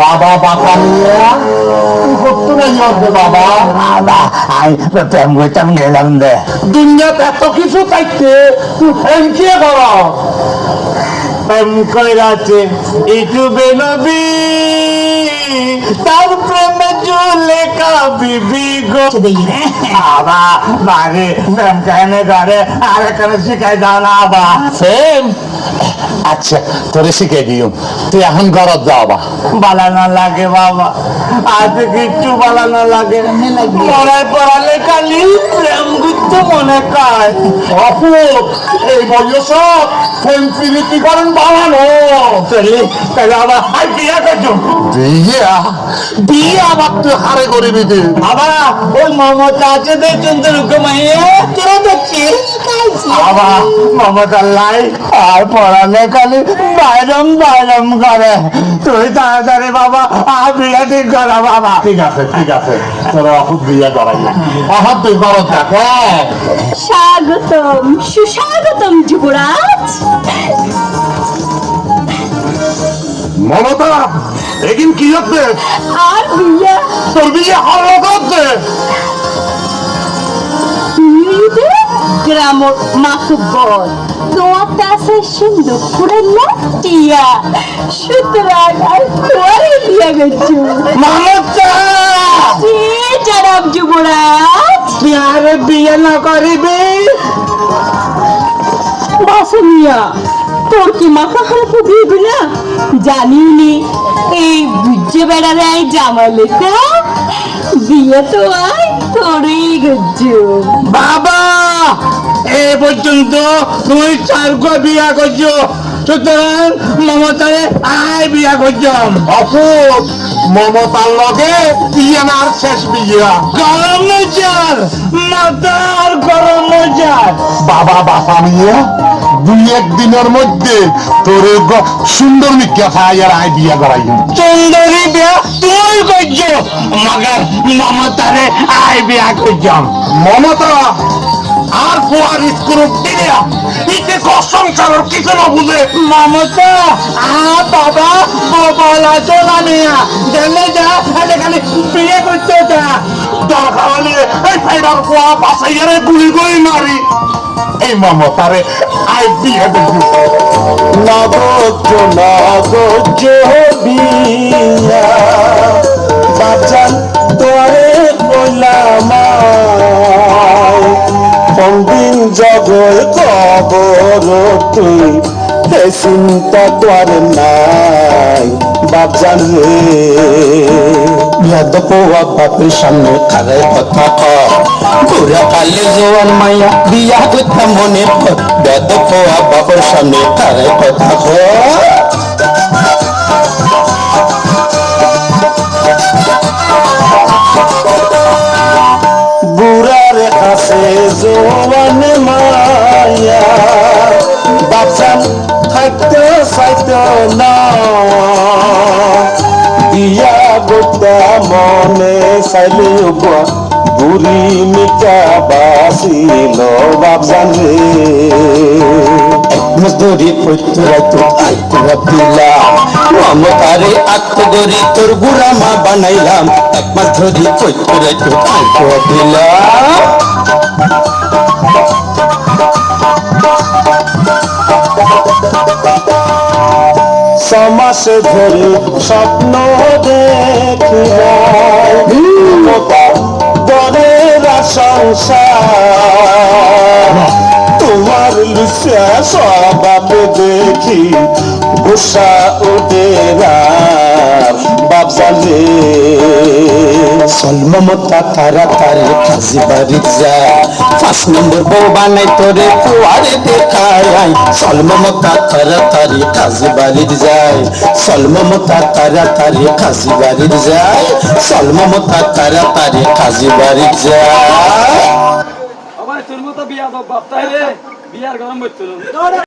বাবা বাবা। নিয়ে তুই করতো না বাবা। বাবা আমি প্রেম করতাম গেলাম দে। দুনিয়াতে এত কিছু থাকতে তুই ফ্যান কে কর? প্রেম কইরাছে ইউটিউবে নবী তার প্রেমে জুলেখা বিবি গো বাবা বারে প্রেম কাহিনী করে? আর এখানে শিখাই দাও না প্রেম আচ্ছা তোরে শিখে দিও। তুই এখন ঘরত যাও বা। বালানো লাগে বাবা। আজ কিচ্ছু বালানো লাগে। পড়ায় পড়ালে খালি প্রেম গুচ্ছ মনে কায়। অপুক এই বয়স প্রেম প্রীতি করেন বানানো। তাহলে তাহলে আবার হাই বিয়া করছ। বিয়া? বিয়া আবার তুই হারে তুই আবার ওই মমতা আছে দেখছেন তো রুকে মাইয়ে কেউ দেখছি আবার মমতার লাই আর পড়ালে খালি বাইরম বাইরম করে। তুই তাড়াতাড়ি বাবা আর বিয়া ঠিক করা বাবা। ঠিক আছে ঠিক আছে। তোরা অকুত বিয়া করাই এখন তুই ঘরত থাক স্বাগতম সুস্বাগতম যুবরাজ। মমতা এদিন কি হচ্ছে? আর বিয়া তোর বিয়ে হলো হচ্ছে তোমারই বিয়া গেছো। মমতা জি জনাব যুবরাজ। তুই আর বিয়ে না করিবি। বাসমিয়া তোর কি মাথা খারাপ না? জানি এই বুঝে বেড়ারে এই জামালেটা বিয়ে তো আয় বাবা এ পর্যন্ত তুই চার বিয়া করছ। সুতরাং মমতারে আয় বিয়া করছ। অপুত মমতার লগে আর শেষ বিয়া। গরম নজার মাতার গরম নজার বাবা বাসা নিয়ে দুই একদিনের মধ্যে তোর সুন্দর মিথ্যা ফায়ার আয় বিয়া করাই সুন্দরী বিয়া তুই করছ মগর মমতারে আয় বিয়া করছম। মমতা আর পোয়ার স্কুল দিলে ইতে সংসারের কিছু না বুঝে। মমতা আ বাবা বলা চলা মিয়া জানে যা এখানে বিয়ে করতে যা। দরকার এই মমতারে আয় বিয়ে দেখি নগজ নগজ বিয়া বাজান তোরে কইলাম কোনদিন জগর কবর তুই হে চিন্তা তোর নাই বাপ জানে বিয়াদ পোয়া বাপের সামনে খারায় কথা বুড়া কালে জোয়ান মাইয়া বিয়া কথা মনে পোয়া বাপের সামনে খারায় কথা দিয়া গোটা মনে চাইলে উপা বুড়ি মিটা বাসিল বাবজান মজদুরি পৈতুরা তো আইতুরা দিলাম মমতারে আত্মগরি তোর বুড়া মা বানাইলাম এক মাস ধরি সমাসে ধরে স্বপ্ন দেখিলাম দরেরা সংসার। তোমার লুচা স্বভাবে দেখি গুসা ওদেরা বাবজালে মমতা তারা তারে কাজী বাড়ি যায়। পাঁচ নম্বর বউ বানাই তোরে কুয়ারে দেখায়। চল মমতা তারে কাজী বাড়ির যায়। চল মমতা তারে কাজী বাড়ির যায়। চল মমতা তারে কাজী বাড়ির যায়। বিয়ার গরম করতো